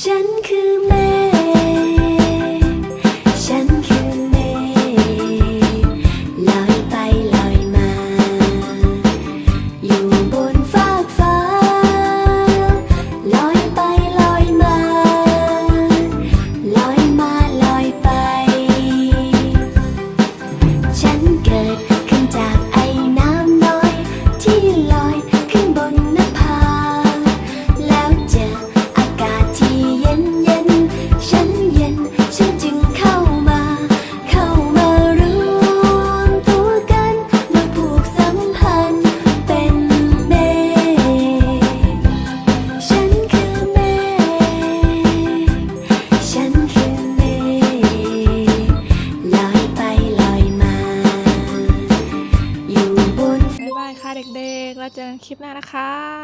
ฉันคือแม่ฉันคือเมฆลอยไปลอยมา อยู่บนฟากฟ้า ลอยไปลอยมา ลอยมาลอยไป ฉันเกิดขึ้นจากไอ้น้ำน้อยที่ ค่ะเด็กๆ แล้วเจอกันคลิปหน้านะคะ